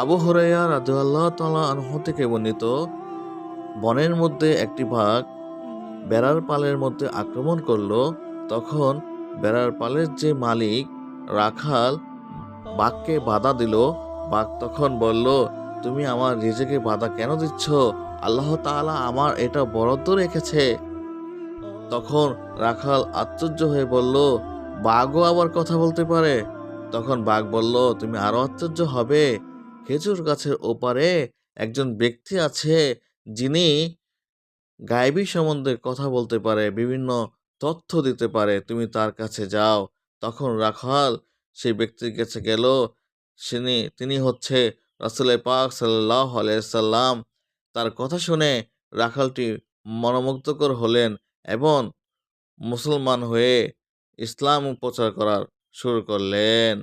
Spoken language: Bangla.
আবু হরাইয়া রাজুয়াল্লাহ তালা আনহ থেকে বর্ণিত, বনের মধ্যে একটি বাঘ বেড়ার পালের মধ্যে আক্রমণ করল, তখন বেড়ার পালের যে মালিক রাখাল বাঘকে বাধা দিল। বাঘ তখন বলল, তুমি আমার রিজেকে বাধা কেন দিচ্ছ? আল্লাহ তাআলা আমার এটা বরাদ্দ রেখেছে। তখন রাখাল আশ্চর্য হয়ে বলল, বাঘও আবার কথা বলতে পারে? তখন বাঘ বলল, তুমি আরও আশ্চর্য হবে। খেজুর গাছের ওপারে একজন ব্যক্তি আছে, যিনি গায়েবী সম্বন্ধে কথা বলতে পারে, বিভিন্ন তথ্য দিতে পারে, তুমি তার কাছে যাও। তখন রাখাল সেই ব্যক্তির কাছে গেল। তিনি তিনি হচ্ছে রাসুল পাক সাল্লাহ আলাইসাল্লাম তার কথা শুনে রাখালটি মনোমুগ্ধকর হলেন এবং মুসলমান হয়ে ইসলাম প্রচার করার শুরু করলেন।